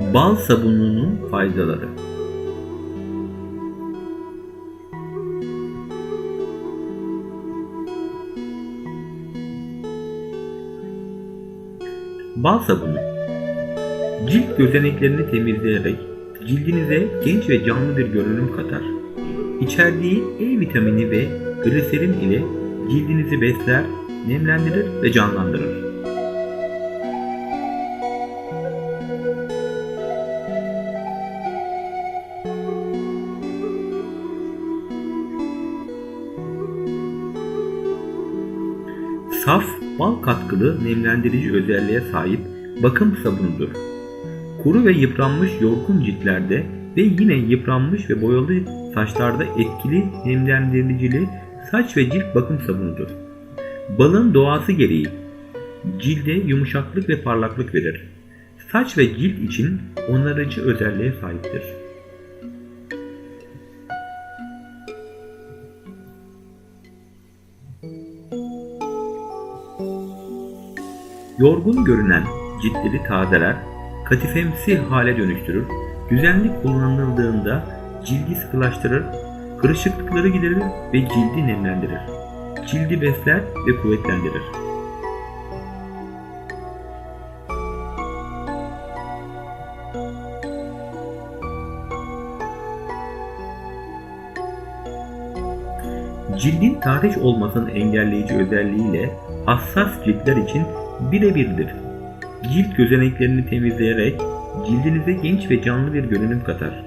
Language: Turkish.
Bal sabununun faydaları. Bal sabunu Cilt gözeneklerini temizleyerek cildinize genç ve canlı bir görünüm katar. İçerdiği E vitamini ve gliserin ile cildinizi besler, nemlendirir ve canlandırır. Saf, bal katkılı nemlendirici özelliğe sahip bakım sabunudur. Kuru ve yıpranmış yorgun ciltlerde ve yine yıpranmış ve boyalı saçlarda etkili nemlendiricili saç ve cilt bakım sabunudur. Balın doğası gereği cilde yumuşaklık ve parlaklık verir. Saç ve cilt için onarıcı özelliğe sahiptir. Yorgun görünen ciltleri tazeler, katifemsi hale dönüştürür, düzenli kullanıldığında cildi sıkılaştırır, kırışıklıkları giderir ve cildi nemlendirir. Cildi besler ve kuvvetlendirir. Cildin tahriş olmasını engelleyici özelliğiyle hassas ciltler için birebirdir. Cilt gözeneklerini temizleyerek cildinize genç ve canlı bir görünüm katar.